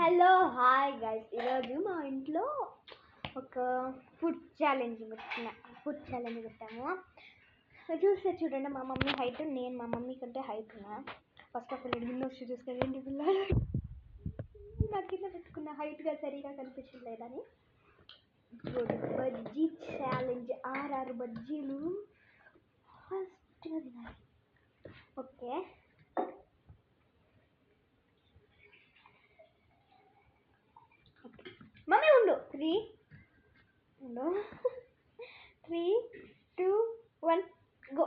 Hello hi guys ఈరోజు మా ఇంట్లో ఒక ఫుడ్ ఛాలెంజ్ పెట్టిన ఫుడ్ ఛాలెంజ్ పెట్టాము. చూస్తే చూడండి మా మమ్మీ హైట్ నేను మా మమ్మీ కంటే హైట్ ఉన్నా. ఫస్ట్ ఆఫ్ ఆల్ ఎడిగిన వచ్చి చూస్తే ఏంటి పిల్లలు? నా కింద పెట్టుకున్న హైట్గా సరిగా కనిపించట్లేదని బజ్జీ ఛాలెంజ్ ఆర్ఆర్ బజ్జీలు. ఫస్ట్గా తినాలి. Okay three no three two one go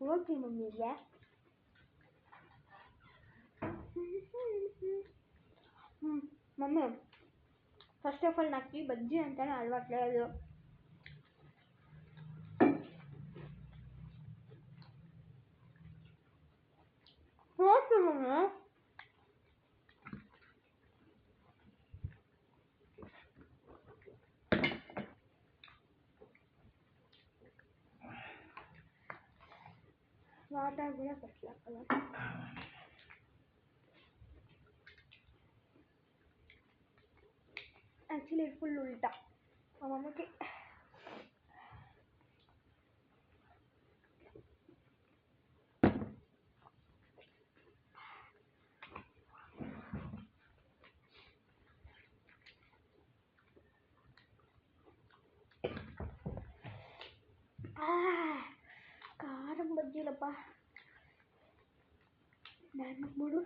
ಹೋಗಿ ಮಮ್ಮಿಗೆ ಹ್ಞೂ ಮಮ್ಮಿ ಫಸ್ಟ್ ಆಫ್ ಆಲ್ ನಾಕಿ ಬಜ್ಜಿ ಅಂತಾನೆ ಅಳ್ವಾಟ್ಲೆ ಅದು ಮಮ್ಮಿ. పోతుంది మమ్మీ వాటర్ కూడా పెట్టలే కదా యాక్చువల్లీ ఫుల్ ఉల్టా మా మమ్మీకి కారం బజ్జీలప్ప దానికి మూడు.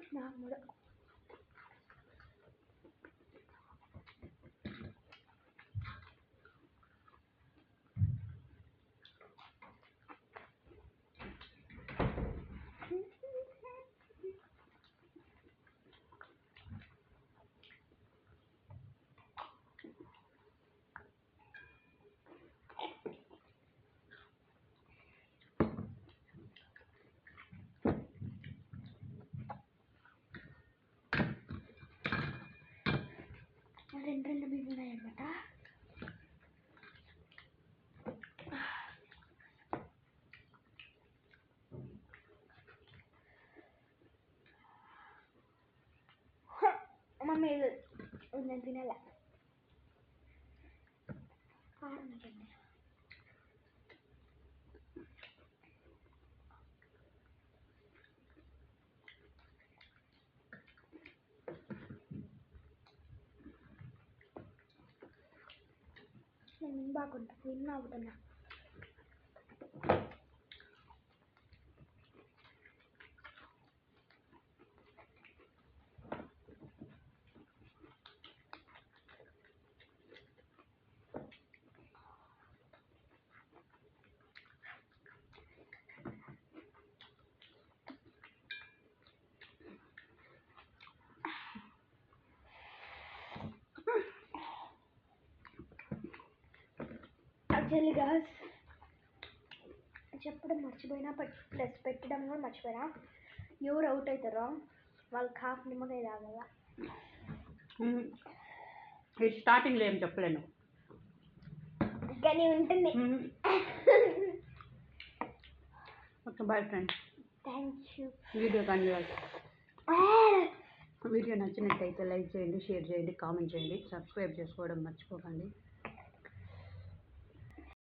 അമ്മ ഇത് ഒന്നതിനല്ല പറഞ്ഞിട്ടുണ്ട് ഞാൻ മുമ്പാക്കുണ്ട് గాస్ చెప్పడం మర్చిపోయినా ప్లస్ పెట్టడం కూడా మర్చిపోయినా. ఎవరు అవుట్ అవుతారో వాళ్ళకి హాఫ్ నిమ్మకాయ తాగల. ఇది స్టార్టింగ్లో ఏం చెప్పలేను. కానీ ఉంటుంది. Okay bye friends thank you video కానీ వీడియో నచ్చినట్టయితే లైక్ చేయండి షేర్ చేయండి కామెంట్ చేయండి సబ్స్క్రైబ్ చేసుకోవడం మర్చిపోకండి.